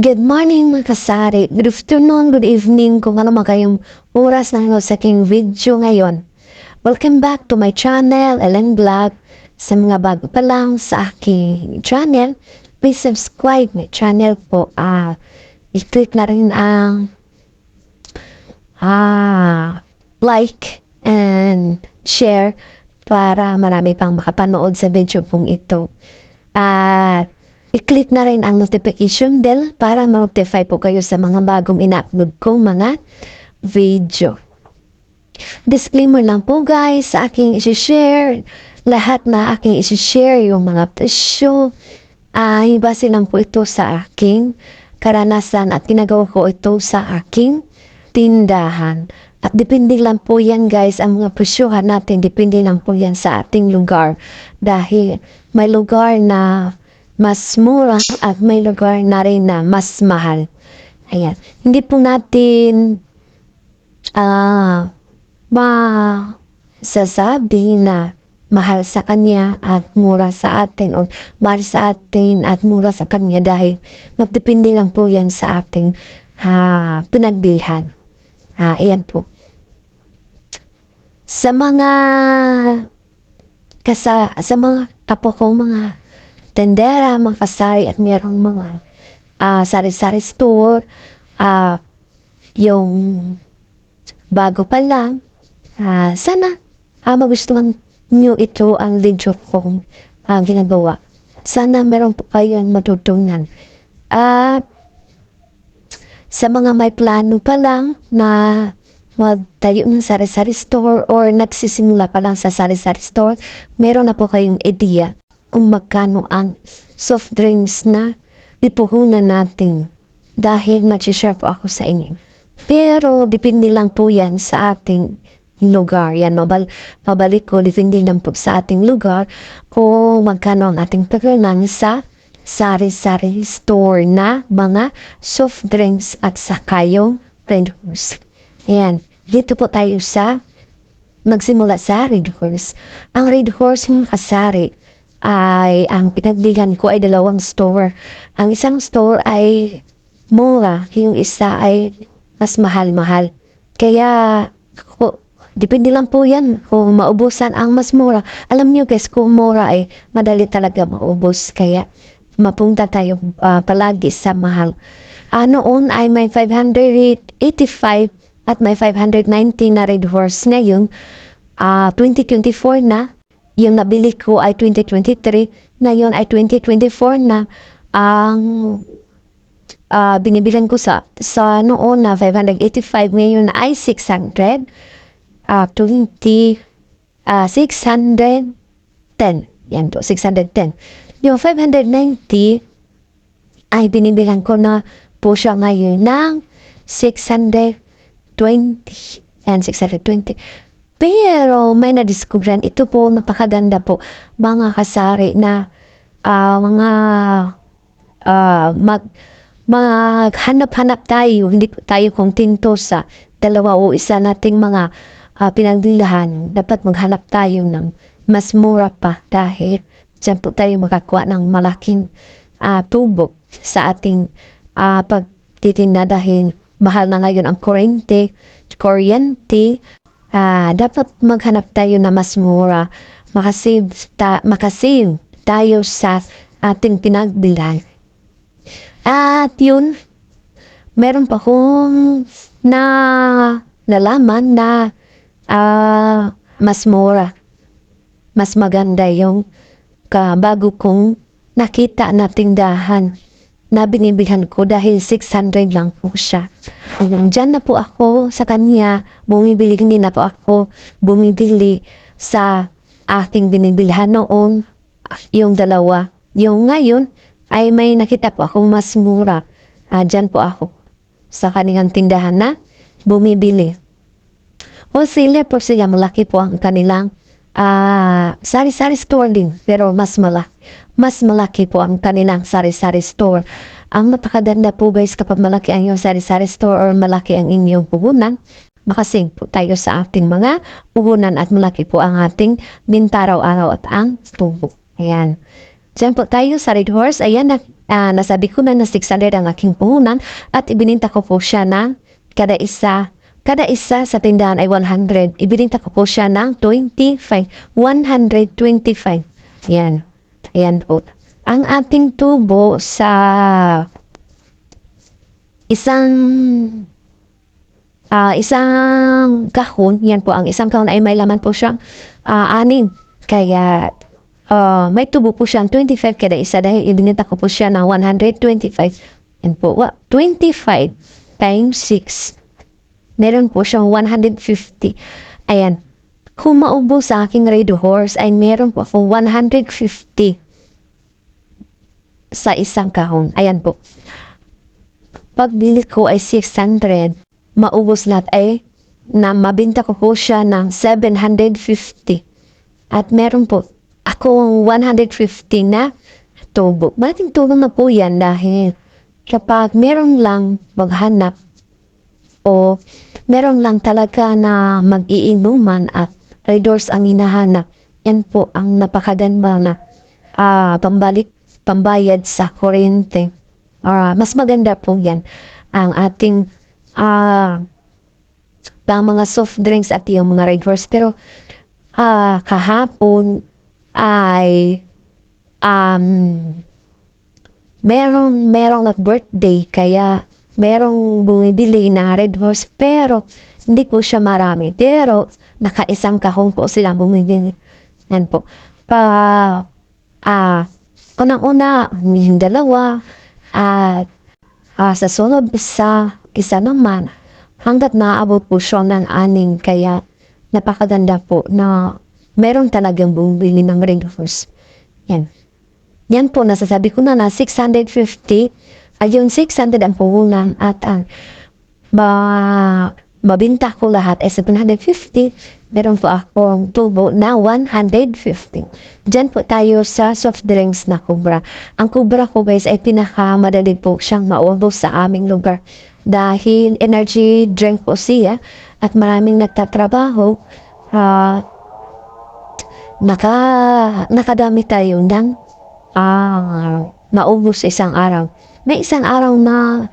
Good morning mga kasari. Good afternoon, good evening kung ano man kayong oras na sa aking video ngayon. Welcome back to my channel, Ellen Vlog. Sa mga bago pa lang sa aking channel, please subscribe my channel po. Ah, i-click na rin ang ah, like and share para marami pang makapanood sa video pong ito. At i-click na rin ang notification bell para ma-notify po kayo sa mga bagong ina-upload kong mga video. Disclaimer lang po guys, sa aking isi-share, lahat na aking isi-share yung mga presyo, ay base lang po ito sa aking karanasan at ginagawa ko ito sa aking tindahan. At depende lang po yan guys, ang mga presyohan natin, depende lang po yan sa ating lugar. Dahil may lugar na mas mura at may lugar na rin na mas mahal. Ayan. Hindi po natin ah masasabi na mahal sa kanya at mura sa atin o mahal sa atin at mura sa kanya dahil magdepende lang po yan sa ating ha, pinagbilhan. Ah, ayan po. Sa mga kasa, sa mga tapo ko mga tendera, mga kasari at mayroong mga ah, sari-sari store, ah, yung bago pa lang, ah, sana ah, magustuhan nyo ito ang video kong ah, ginagawa. Sana meron po kayong matutunan. At sa mga may plano pa lang na magtayo ng sari-sari store or nagsisimula pa lang sa sari-sari store, meron na po kayong idea kung magkano ang soft drinks na ipuhunan natin dahil mag-share ako sa inyo. Pero depende lang po yan sa ating lugar. Yan, mabal, mabalik ko, depende lang po sa ating lugar kung magkano ang ating pagkanan sa sari-sari store na mga soft drinks at saka yung Red Horse. Ayan, dito po tayo sa magsimula sa Red Horse. Ang Red Horse yung kasari ay ang pinaglihan ko ay dalawang store. Ang isang store ay mura, yung isa ay mas mahal-mahal. Kaya, ko, depende lang po yan kung maubusan ang mas mura. Alam niyo guys, kung mura ay madali talaga maubos. Kaya, mapunta tayo ah, palagi sa mahal. Ah, noon ay may 585 at may 590 na Red Horse ngayon. Ah, 2024 na. Yung nabili ko ay 2023. Ngayon ay 2024 na. Ang ah binibilan ko sa sa noon na 585 ngayon ay 600 ah 20 ah 610 yan po 610 yung 590 ay binibilan ko na po siya ngayon ng 620 and 620 pero may na-discoveran ito po napakaganda po mga kasari na ah, mga ah, mag maghanap-hanap tayo, hindi tayo kontento sa dalawa o isa nating mga uh, pinagdilahan. Dapat maghanap tayo ng mas mura pa dahil dyan po tayo makakuha ng malaking uh, tubok sa ating uh, pagtitinda dahil mahal na ngayon ang kuryente, kuryente, uh, dapat maghanap tayo na mas mura, makasave, ta, makasave tayo sa ating pinagbilan. At yun, meron pa akong na nalaman na ah, mas mura. Mas maganda yung kabago kong nakita na tindahan na binibilhan ko dahil 600 lang po siya. Hanggang dyan na po ako sa kanya, bumibili hindi na po ako bumibili sa aking binibilhan noon, yung dalawa. Yung ngayon, ay may nakita po akong mas mura. Ah, dyan po ako sa kanilang tindahan na bumibili. O sila po siya, malaki po ang kanilang ah, sari-sari store din, pero mas malaki. Mas malaki po ang kanilang sari-sari store. Ang napakaganda po guys kapag malaki ang iyong sari-sari store or malaki ang inyong puhunan, makasing po tayo sa ating mga puhunan at malaki po ang ating bintaraw-araw at ang tubo. Ayan. Diyan po tayo sa Red Horse. Ayan, na, ah, nasabi ko na na 600 ang aking puhunan at ibininta ko po siya ng kada isa Kada isa sa tindahan ay 100. Ibininta ko po siya ng 25. 125. Yan. Ayan po. Ang ating tubo sa isang ah isang kahon, yan po, ang isang kahon ay may laman po siyang ah, anim. Kaya ah, may tubo po siyang 25 kada isa dahil ibininta ko po siya ng 125. Yan po, wa, 25 times 6 meron po siyang 150. Ayan. Kung maubos sa aking red horse, ay meron po akong 150 sa isang kahon. Ayan po. Pagbili ko ay 600. Maubos lahat ay na mabinta ko po siya ng 750. At meron po akong 150 na tubo. Malaking tulong na po yan dahil kapag meron lang maghanap o meron lang talaga na mag-iinuman at riders ang hinahanap. Yan po ang napakaganda na ah, pambalik, pambayad sa kuryente. Ah, mas maganda po yan ang ating ah, ang mga soft drinks at yung mga riders. Pero ah, kahapon ay um, merong merong nag-birthday kaya merong bumibili na Red Horse pero hindi po siya marami. Pero nakaisang kahon po sila bumibili. Yan po. Pa, ah, unang-una, yung dalawa, at ah, sa sunod sa isa naman, hanggat naabot po siya ng aning kaya napakaganda po na meron talagang bumibili ng Red Horse. Yan. Yan po, nasasabi ko na na 650 Ayun, 600 ang puhunan at ang ma mabinta ko lahat ay 750. Meron po akong tubo na 150. Diyan po tayo sa soft drinks na kubra. Ang kubra ko guys ay pinakamadali po siyang maubos sa aming lugar. Dahil energy drink po siya at maraming nagtatrabaho. Uh, naka, nakadami tayo ng uh, maubos isang araw. May isang araw na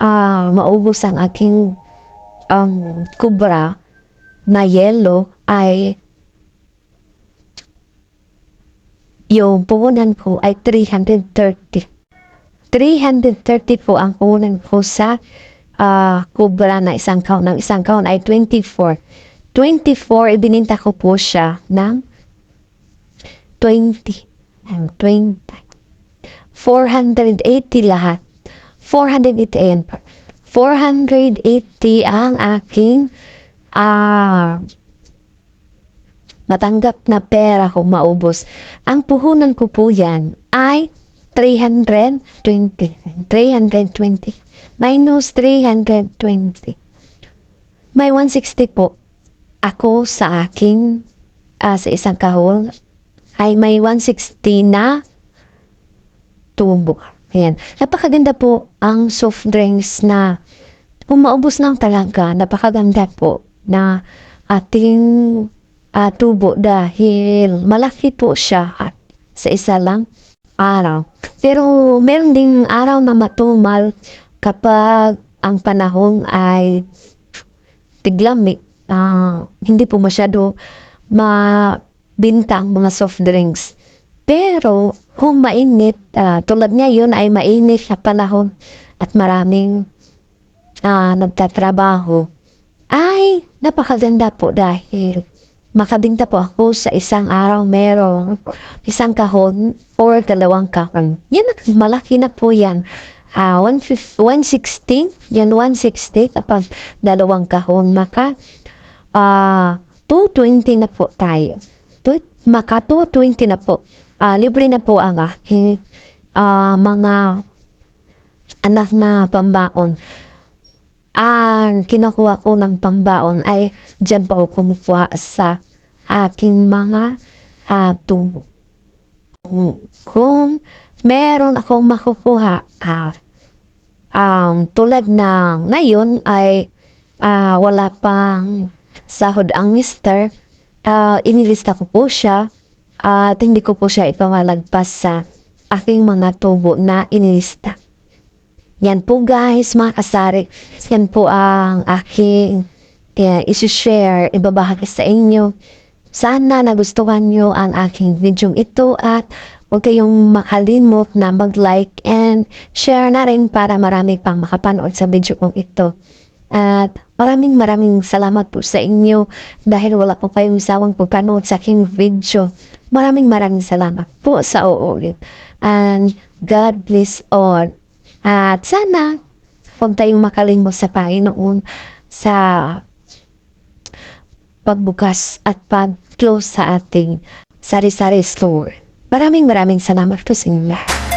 uh, maubos ang aking um, kubra na yellow ay yung puhunan ko ay 330. 330 po ang puhunan ko sa uh, kubra na isang kaon. Ng isang kaon ay 24. 24, ibininta ko po siya ng 20. 20. 480 lahat. 480 ayan pa. 480 ang aking ah matanggap na pera kung maubos. Ang puhunan ko po yan ay 320. 320. Minus 320. May 160 po. Ako sa aking ah, sa isang kahol ay may 160 na tubo. Ayan. Napakaganda po ang soft drinks na kung maubos lang talaga, napakaganda po na ating uh, tubo dahil malaki po siya at sa isa lang araw. Pero meron ding araw na matumal kapag ang panahon ay tiglamig. Uh, hindi po masyado mabinta ang mga soft drinks. Pero kung mainit, uh, tulad ngayon ay mainit sa panahon at maraming uh, nagtatrabaho, ay napakaganda po dahil makabinta po ako sa isang araw merong isang kahon or dalawang kahon. Yan, malaki na po yan. Uh, 160, yan 160 kapag dalawang kahon, maka uh, 220 na po tayo. Maka 220 na po uh, libre na po ang aking uh, mga anak na pambaon. Ang kinukuha ko ng pambaon ay dyan po kumukuha sa aking mga uh, tubo. Kung meron akong makukuha, uh, um, tulad ng ngayon ay uh, wala pang sahod ang mister, uh, inilista ko po siya at hindi ko po siya ipamalagpas sa aking mga tubo na inilista. Yan po guys, mga kasari. Yan po ang aking eh, isi-share, ibabahagi sa inyo. Sana nagustuhan nyo ang aking video ito at huwag kayong makalimot na mag-like and share na rin para marami pang makapanood sa video kong ito. At maraming maraming salamat po sa inyo dahil wala po kayong sawang pagpanood sa aking video. Maraming maraming salamat po sa uulit. And God bless all. At sana huwag tayong makalimot sa Panginoon sa pagbukas at pag-close sa ating sari-sari store. Maraming maraming salamat po sa inyo.